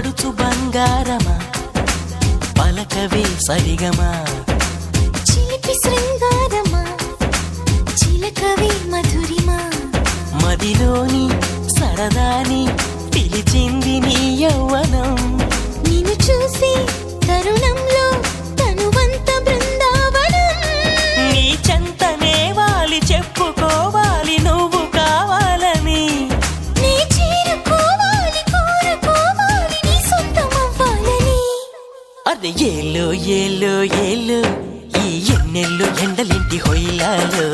పడుచు బంగారమా? పలకవే సరిగమా? చిలిపి శృంగారమా? చిలకవే మధురిమా? మదిలోని సరదాని పిలిచింది నీ యౌవనం. అరే ఏలో ఏలో ఏలో. ఈ ఎన్నెల్లో ఎండలింటి హొయ్యాలో